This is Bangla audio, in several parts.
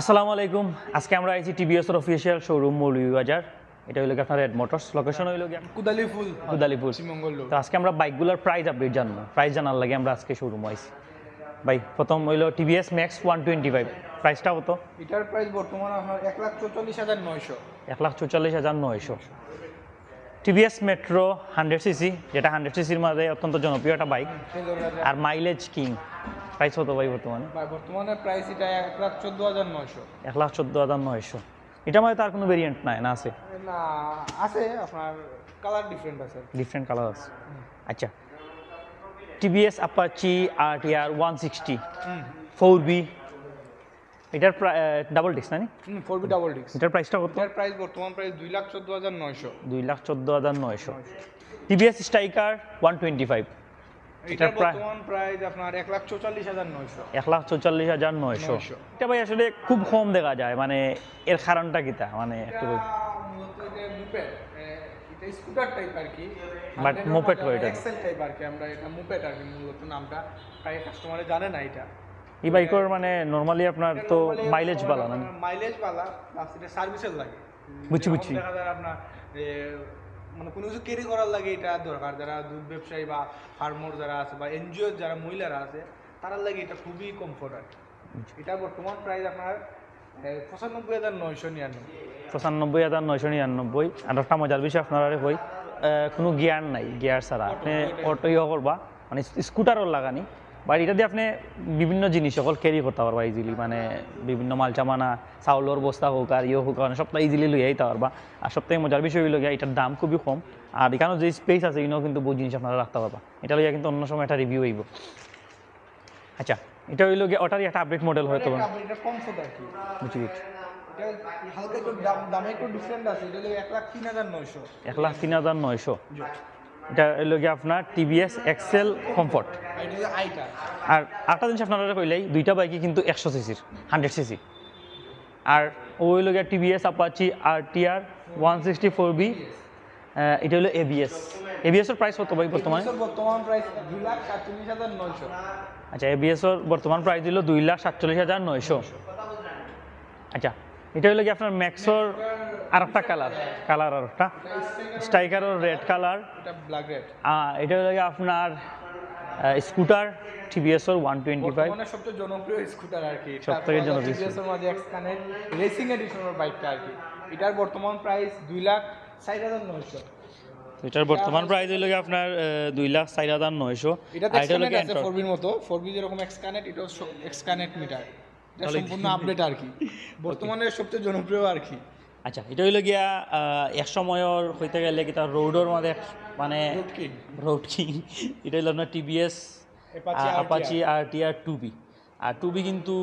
আসসালামু আলাইকুম। আজকে আমরা আইছি টিভিএস এর অফিসিয়াল শোরুম মৌলভীবাজার এটা হইল গিয়ে আপনার রেড মোটরস লোকেশন ফুল। কুদালিপুর পশ্চিমবঙ্গল তো আজকে আমরা বাইকগুলোর প্রাইস আপডেট জানব। প্রাইস জানার লাগে আমরা আজকে শোরুম আইছি। ভাই প্রথম হইল TVS Max one twenty five প্রাইসটা কত? এটার প্রাইস বর্তমানে আপনার এক লাখ চৌচল্লিশ হাজার নয়শো। এক লাখ চৌচল্লিশ হাজার নয়শো। টিভিএস মেট্রো হান্ড্রেড সিসি যেটা হান্ড্রেড সিসির মধ্যে অত্যন্ত জনপ্রিয় একটা বাইক আর মাইলেজ কিং প্রাইস কত ভাই বর্তমানে? বর্তমানে প্রাইস এটা এক লাখ চোদ্দ হাজার নয়শো। এক লাখ চোদ্দ হাজার নয়শো। এটা মধ্যে তার কোনো ভেরিয়েন্ট নাই না আছে? না আছে আপনার কালার ডিফারেন্ট আছে ডিফারেন্ট কালার আছে। আচ্ছা। TVS Apache R TR one sixty four V এটার ডাবল ডিস্ক না? ফোর বি ডাবল ডিক্স এটার প্রাইসটা কত? এটার প্রাইস বর্তমান প্রাইস দুই লাখ চোদ্দ হাজার নয়শো। দুই লাখ চোদ্দ হাজার নয়শো। TVS Striker one twenty five প্রায়- বর্তমান প্রাইস আপনার এক লাখ চৌচল্লিশ হাজার নয়শো। এক লাখ চৌচল্লিশ হাজার নয়শো। এটা ভাই আসলে খুব কম দেখা যায় মানে এর কারণটা কিতা মানে একটু এটা স্কুটার টাইপ আর কি। But moped হয় এটা। এক্সেল টাইপ আর কি আমরা এটা মুপেড আর কি মূলত নামটা। প্রায় কাস্টমারে জানে না এটা। এই বাইকের মানে নর্মালি আপনার তো মাইলেজ ভালো না? মাইলেজ বালা প্লাস এটা সার্ভিসের লাগে। বুঝছি, বুঝছি। দেখা যায় আপনার মানে কোনো কিছু ক্যারি করার লাগে এটা দরকার। যারা দুধ ব্যবসায়ী বা ফার্মর যারা আছে বা এনজিও যারা মহিলারা আছে তারার লাগে এটা খুবই কমফোর্ট আর কি। এটা বর্তমান প্রাইস আপনার পঁচানব্বই হাজার নয়শো নিরানব্বই। পঁচানব্বই হাজার নয়শো নিরানব্বই। আর একটা মজার বিষয় আপনারা কই কোনো গিয়ার নাই গিয়ার ছাড়া। আপনি অটো ইয়ে করবা মানে স্কুটারও লাগানি বাট এটা দিয়ে আপনি বিভিন্ন জিনিস সকল ক্যারি করতে পারবা ইজিলি মানে বিভিন্ন মাল চামানা চাউলের বস্তা হোক আর ইয়ে হোক মানে সবটা ইজিলি লই আইতে পারবা। আর সবথেকে মজার বিষয় হইল গিয়া এটার দাম খুবই কম। আর এখানেও যে স্পেস আছে এখানেও কিন্তু বহু জিনিস আপনারা রাখতে পারবা। এটা লইয়া কিন্তু অন্য সময় একটা রিভিউ হইব। আচ্ছা এটা হইল গিয়ে ওটারই একটা আপডেট মডেল হয়তো এটা এটা বুঝি বুঝছি এটা হালকা একটু দাম দামে একটু ডিফারেন্ট আছে। এটা এক লাখ তিন হাজার নয়শো। এক লাখ তিন হাজার নয়শো। এটা হইল গিয়ে আপনার টিভিএস এক্সেল কমফর্ট আর হলো একটা জিনিস আপনারা কইলেই দুইটা বাইকই কিন্তু একশো সিসির হান্ড্রেড সিসি আর ও হইল গিয়ে TVS Apache R TR one sixty four V এটা হলো এবিএস এবিএসের প্রাইস কত ভাই বর্তমানে? বর্তমান প্রাইস দুই লাখ সাতচল্লিশ হাজার নয়শো। আচ্ছা এবিএসর বর্তমান প্রাইস দিল দুই লাখ সাতচল্লিশ হাজার নয়শো। আচ্ছা এটা হলো কি আপনার ম্যাক্সর আর একটা কালার কালার আর একটা। স্ট্রাইকারও রেড কালার এটা ব্ল্যাক রেড এটা হলো কি আপনার স্কুটার টিভিএসর ওয়ান টোয়েন্টি ফাইভ সবচেয়ে জনপ্রিয় স্কুটার আর কি। সবথেকে জনপ্রিয় টিভিএস এর মাঝে এক্সকানেট রেসিং এডিশনের বাইকটা আর কি। এটার বর্তমান প্রাইস দুই লাখ ষাট হাজার নয়শো। এটার বর্তমান প্রাইস হলো আপনার দুই লাখ ষাট হাজার নয়শো। এটা হলো এক্সকানেট আছে Android। ফোর বির মতো ফোর বি যেরকম এক্সকানেট এটাও এক্সকানেট মিটার এটা সম্পূর্ণ আপডেট আর কি। বর্তমানে সবচেয়ে জনপ্রিয় আর কি। আচ্ছা এটা হইল গিয়া এক সময়র হইতে গেলে কি তার রোডের মধ্যে মানে রোড কিং এটা হলো আপনার TVS Apache R TR two V R two V কিন্তু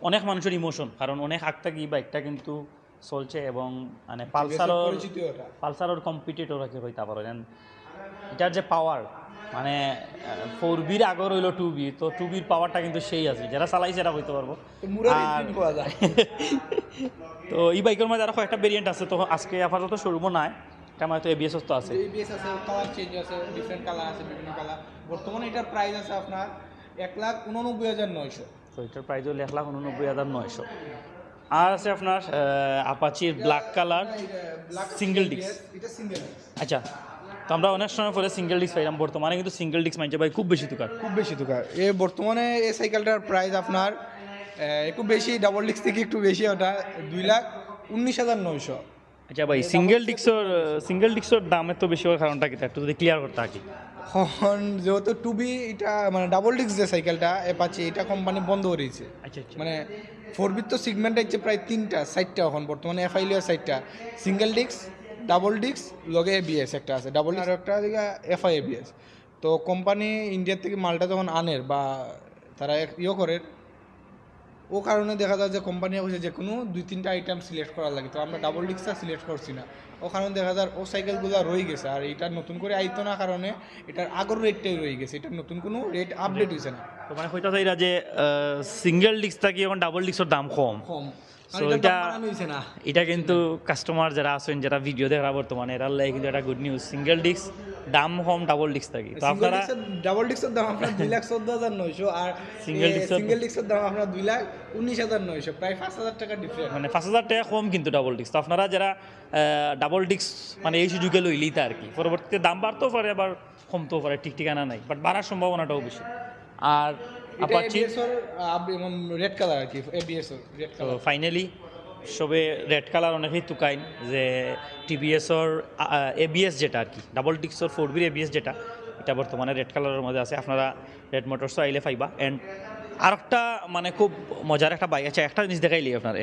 অনেক মানুষের ইমোশন কারণ অনেক আগ থেকে বাইকটা কিন্তু চলছে এবং মানে পালসারর পালসারর কম্পিটিটর কি হইতে পারেন এটার যে পাওয়ার মানে ফোর বির আগর হইল টু বি তো টু বির পাওয়ারটা কিন্তু সেই আছে। যারা চালাইছে সেটা হইতে পারব। তো এই বাইকের মধ্যে আরও কয়েকটা ভেরিয়েন্ট আছে তো আজকে আপাতত শোরুমও নাই। এটা মানে তো এবিএস তো আছে। এবিএস আছে কালার চেঞ্জ আছে ডিফারেন্ট কালার আছে বিভিন্ন কালার বর্তমানে এটার প্রাইস আছে আপনার এক লাখ উননব্বই হাজার নয়শো। তো এটার প্রাইস হলো এক লাখ উননব্বই হাজার নয়শো। আর আছে আপনার আপাচির ব্ল্যাক কালার সিঙ্গেল আচ্ছা তো আমরা অনেক সময় পরে সিঙ্গেল ডিস্ক পাইলাম বর্তমানে কিন্তু সিঙ্গেল ডিস্ক মাইছে ভাই খুব বেশি দোকান খুব বেশি দোকান এ বর্তমানে এই সাইকেলটার প্রাইস আপনার একটু বেশি ডাবল ডিস্ক থেকে একটু বেশি ওটা দুই লাখ উনিশ হাজার নয়শো। আচ্ছা ভাই সিঙ্গেল ডিস্কর সিঙ্গেল ডিস্কর দামের তো বেশি হওয়ার কারণটা কি? একটু যদি ক্লিয়ার করতে থাকি। এখন যেহেতু টু বি এটা মানে ডাবল ডিস্ক যে সাইকেলটা এপাচি এটা কোম্পানি বন্ধ করেছে আচ্ছা আচ্ছা। মানে ফোর বির তো সিগমেন্ট হচ্ছে প্রায় তিনটা সাইডটা এখন বর্তমানে এফআইলিয়ার সাইডটা সিঙ্গেল ডিস্ক ডাবল ডিস্ক লগে এবিএস একটা আছে ডাবল আর একটা দিকে এফআই এবিএস তো কোম্পানি ইন্ডিয়ার থেকে মালটা যখন আনের বা তারা এক- ইয়ে করে ও কারণে দেখা যায় যে কোম্পানি হচ্ছে যে কোনো দুই তিনটা আইটেম সিলেক্ট করার লাগে। তো আমরা ডাবল ডিস্কটা সিলেক্ট করছি না। ও কারণে দেখা যায় ও সাইকেলগুলো রয়ে গেছে আর এটা নতুন করে আইতো না কারণে এটার আগর রেটটাই রয়ে গেছে। এটার নতুন কোনো রেট আপডেট হয়েছে না। তো মানে হইতা চাইরা যে সিঙ্গেল ডিস্ক থাকি এখন ডাবল ডিস্কর দাম কম? কম। এটা- দাম বাড়ানো হয়েছে না। এটা কিন্তু কাস্টমার যারা আছেন যারা ভিডিও দেখা বর্তমানে এরা লাগে কিন্তু একটা গুড নিউজ সিঙ্গেল ডিস্ক দাম কম ডাবল ডিস্ক থাকি। তো আপনারা ডাবল ডিস্কের দাম আপনার দুই লাখ চোদ্দ হাজার নয়শো আর disc সিঙ্গেল ডিস্কের দাম আপনার দুই লাখ উনিশ হাজার নয়শো প্রায় পাঁচ হাজার টাকা ডিফারেন্স মানে পাঁচ হাজার টাকা কম কিন্তু ডাবল ডিস্ক তো আপনারা যারা ডাবল ডিস্ক মানে এই সুযোগে লইলেই তা আর কি। পরবর্তীতে দাম বাড়তেও পারে আবার কমতেও পারে ঠিক ঠিকানা নাই। বাট বাড়ার সম্ভাবনাটাও বেশি। আর রেড কালার আর কি এবিএস রেড কালার ফাইনালি সবে রেড কালার অনেকেই তুকাইন যে টিভিএসর এবিএস যেটা আর কি ডাবল ডিক্সর ফোর বির এবিএস যেটা এটা বর্তমানে রেড কালারের মধ্যে আছে। আপনারা রেড মোটরসও আইলে পাইবা। অ্যান্ড আরেকটা মানে খুব মজার একটা বাইক আছে একটা জিনিস দেখাইলি আপনারে।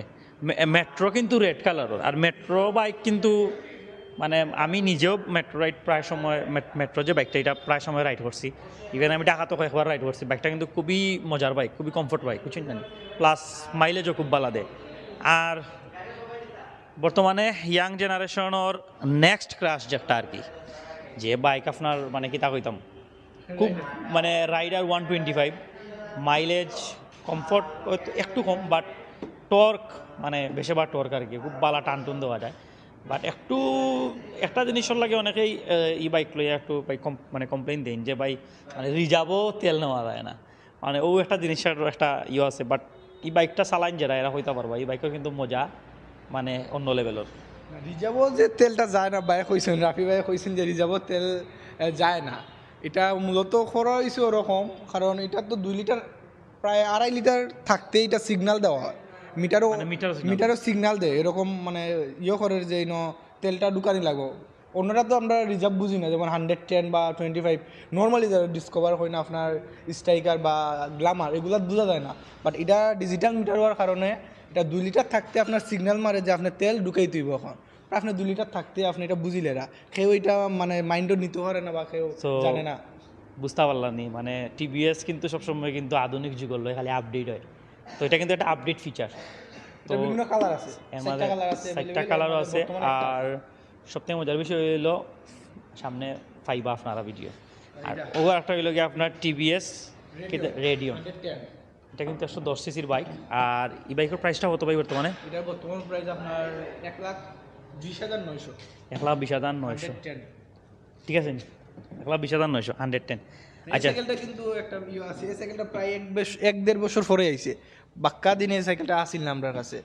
মেট্রো কিন্তু রেড কালারের আর মেট্রো বাইক কিন্তু মানে আমি নিজেও মেট্রো রাইড প্রায় সময় মেট্রো যে বাইকটা এটা প্রায় সময় রাইড করছি। ইভেন আমি ঢাকাতেও কয়েকবার রাইড করছি। বাইকটা কিন্তু খুবই মজার বাইক খুবই কমফোর্ট বাইক বুঝছেন না? প্লাস মাইলেজও খুব ভালো দেয়। আর বর্তমানে ইয়াং জেনারেশনের নেক্সট ক্রাশ যেটা আর কি, যে বাইক আপনার মানে কি তা কইতাম? খুব মানে Rider one twenty five mileage comfort একটু কম বাট টর্ক মানে বেশিরভাগ টর্ক আর কি, খুব বালা টান টুন দেওয়া যায়। বাট একটু, একটা জিনিসের লাগে অনেকেই ই বাইক লইয়া একটু ভাই মানে কমপ্লেন দেন যে ভাই মানে রিজার্ভও তেল নেওয়া যায় না। মানে ও একটা জিনিসের একটা ইয়ে আছে বাট ই বাইকটা চালাইন যারা, এরা হইতে পারবা। এই বাইকের কিন্তু মজা মানে অন্য লেভেলের রিজার্ভও যে তেলটা যায় না বাইক কইছেন, রাফি ভাই কইছেন যে রিজার্ভও তেল যায় না। এটা মূলত খরা হয়েছে ওরকম, কারণ এটা তো দুই লিটার, প্রায় আড়াই লিটার থাকতে এটা সিগন্যাল দেওয়া হয়। মিটারও মানে মিটারও সিগন্যাল দেয়। এরকম মানে ইয়ে করে যে ন তেলটা ঢুকানি লাগবো। অন্যরা তো আমরা রিজার্ভ বুঝি না যেমন হান্ড্রেড টেন বা টোয়েন্টি ফাইভ নর্মালি যারা ডিসকভার হয় না আপনার স্ট্রাইকার বা গ্লামার এগুলো বোঝা যায় না। বাট এটা ডিজিটাল মিটার হওয়ার কারণে এটা দুই লিটার থাকতে আপনার সিগন্যাল মারে যে আপনার তেল ঢুকাই তুইব এখন। আর আপনি দুই লিটার থাকতে আপনি এটা বুঝিলে না। কেউ এটা মানে মাইন্ডও নিতে পারে না বা কেউ জানে না। বুঝতে পারলাম মানে টিভিএস কিন্তু সবসময় কিন্তু আধুনিক যুগের লয় খালি আপডেট হয়। তো এটা কিন্তু একটা আপডেট ফিচার তো বিভিন্ন কালার আছে চারটা আছে চারটা কালারও আছে আর সবথেকে মজার বিষয় হইল সামনে পাইবা আপনারা ভিডিও আর ও একটা হইল গিয়ে আপনার টিভিএস রেডিও 110 এটা কিন্তু একশো দশ সিসির বাইক আর এই বাইকের প্রাইসটা কত ভাই বর্তমানে? এটার বর্তমান প্রাইস আপনার এক লাখ বিশ হাজার নয়শো। এক লাখ বিশ হাজার নয়শো। ঠিক আছে? এক লাখ বিশ হাজার নয়শো হান্ড্রেড টেন আচ্ছা। কিন্তু একটা ইয়ে আছে সাইকেলটা প্রায় এক এক দেড় বছর পরে আইছে। বাক্কা দিনে সাইকেলটা আসিল না আমরা কাছে।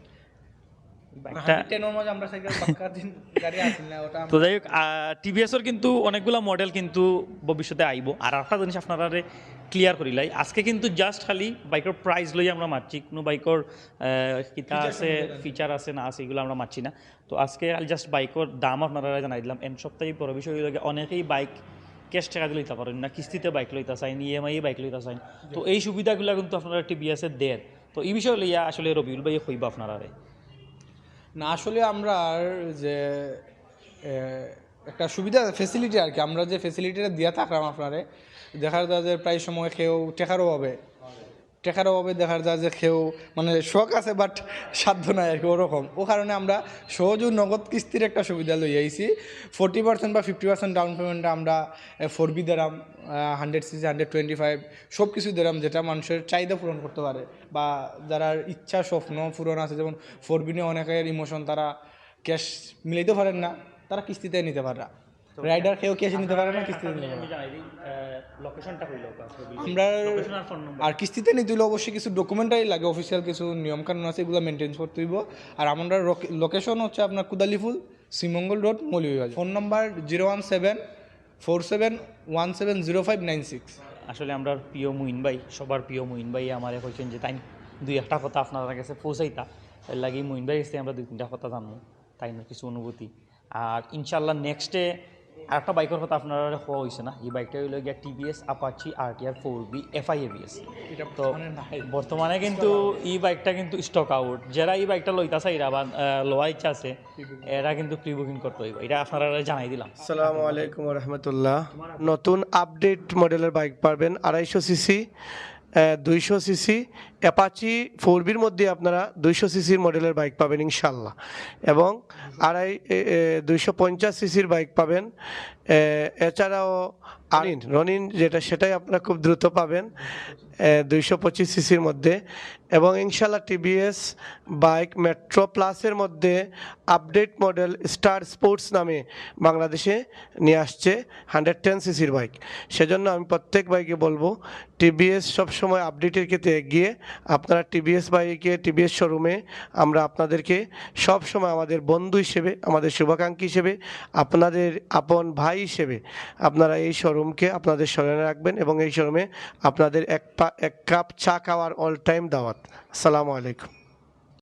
তো যাই হোক টিভিএসর কিন্তু অনেকগুলো মডেল কিন্তু ভবিষ্যতে আইব। আর একটা জিনিস আপনারা ক্লিয়ার করিলাই আজকে কিন্তু জাস্ট খালি বাইকের প্রাইস লই আমরা মারছি। কোনো বাইকের কিতা আছে ফিচার আছে না আছে এগুলো আমরা মারছি না। তো আজকে জাস্ট বাইকের দাম আপনারা জানাই দিলাম। এন সপ্তাহে বড় বিষয় অনেকেই বাইক ক্যাশ টাকা দিয়ে লইতে পারেন না। কিস্তিতে বাইক লইতে চাইন ইএমআই বাইক লইতে চাইন তো এই সুবিধাগুলো কিন্তু আপনারা টিভিএসের দেন। তো এই বিষয় লইয়া আসলে রবিউল ভাই হইব আপনারা না, আসলে আমরা আর যে একটা সুবিধা ফেসিলিটি আর কি, আমরা যে ফেসিলিটিটা দিয়া থাকলাম আপনারে, দেখার যে প্রায় সময় কেউ টেকার অভাবে টেকার অভাবে দেখা যায় যে খেয়েও মানে শখ আছে বাট সাধ্য নাই আর কি, ওরকম। ও কারণে আমরা সহজ নগদ কিস্তির একটা সুবিধা লই আইছি। ফোর্টি পার্সেন্ট বা ফিফটি পার্সেন্ট ডাউন পেমেন্টে আমরা four V দেরাম hundred CC hundred twenty five সব কিছু দেরাম যেটা মানুষের চাহিদা পূরণ করতে পারে। বা যারা ইচ্ছা, স্বপ্ন পূরণ আছে, যেমন ফোর বি নিয়ে অনেকের ইমোশন তারা ক্যাশ মিলাইতে পারেন না, তারা কিস্তিতে নিতে পারে রাইডার কেউ ক্যাশে নিতে পারে না? কিস্তিতে নিতে লোকেশনটা হইল আমরা আর ফোন নম্বর আর কিস্তিতে নিতে হলে অবশ্যই কিছু ডকুমেন্টারি লাগে অফিসিয়াল কিছু নিয়মকানুন আছে এগুলো মেনটেন করতে হইব। আর আমরা লোকেশন হচ্ছে আপনার Kudalipur Sreemangal road Moulvibazar phone number zero one seven four seven one seven zero five nine six আসলে আমরা প্রিয় মুইন ভাই সবার প্রিয় মুইন ভাই আমার কইছেন যে তাই দুই একটা কথা আপনার কাছে পৌঁছাইতা। এর লাগি মুইন ভাই আমরা দুই তিনটা কথা জানব। তাই না কিছু অনুভূতি। আর ইনশাল্লাহ নেক্সটে আর একটা বাইকের কথা আপনারা হওয়া হয়েছে না এই বাইকটা হইল গিয়া TVS Apache R T R four V FI ABS এটা তো মানে বর্তমানে কিন্তু এই বাইকটা কিন্তু স্টক আউট যারা এই বাইকটা লইতা চাইরা বা লওয়া ইচ্ছা আছে এরা কিন্তু প্রি বুকিং করতে হইব এটা আপনারা জানাই দিলাম। আসসালামু আলাইকুম রহমতুল্লাহ। নতুন আপডেট মডেলের বাইক পাবেন আড়াইশো সিসি দুইশো সিসি অ্যাপাচি ফোর বির মধ্যে আপনারা দুইশো সিসির মডেলের বাইক পাবেন ইনশাল্লাহ এবং আড়াই দুইশো পঞ্চাশ সিসির বাইক পাবেন। এছাড়াও আরিন রনিন যেটা সেটাই আপনারা খুব দ্রুত পাবেন। দুইশো পঁচিশ সিসির মধ্যে। এবং ইনশাল্লাহ টিভিএস বাইক মেট্রো প্লাসের মধ্যে আপডেট মডেল স্টার স্পোর্টস নামে বাংলাদেশে নিয়ে আসছে হান্ড্রেড টেন সিসির বাইক। সেজন্য আমি প্রত্যেক বাইকে বলব টিভিএস সবসময় আপডেটের ক্ষেত্রে এগিয়ে আপনারা টিভিএস বাইকে টিভিএস শোরুমে আমরা আপনাদেরকে সব সময় আমাদের বন্ধু হিসেবে, আমাদের শুভাকাঙ্ক্ষী হিসেবে, আপনাদের আপন ভাই হিসেবে আপনারা এই শোরুমকে আপনাদের স্মরণে রাখবেন এবং এই শোরুমে আপনাদের এক পা, এক কাপ চা খাওয়ার অল টাইম দাওয়াত। আসসালামু আলাইকুম।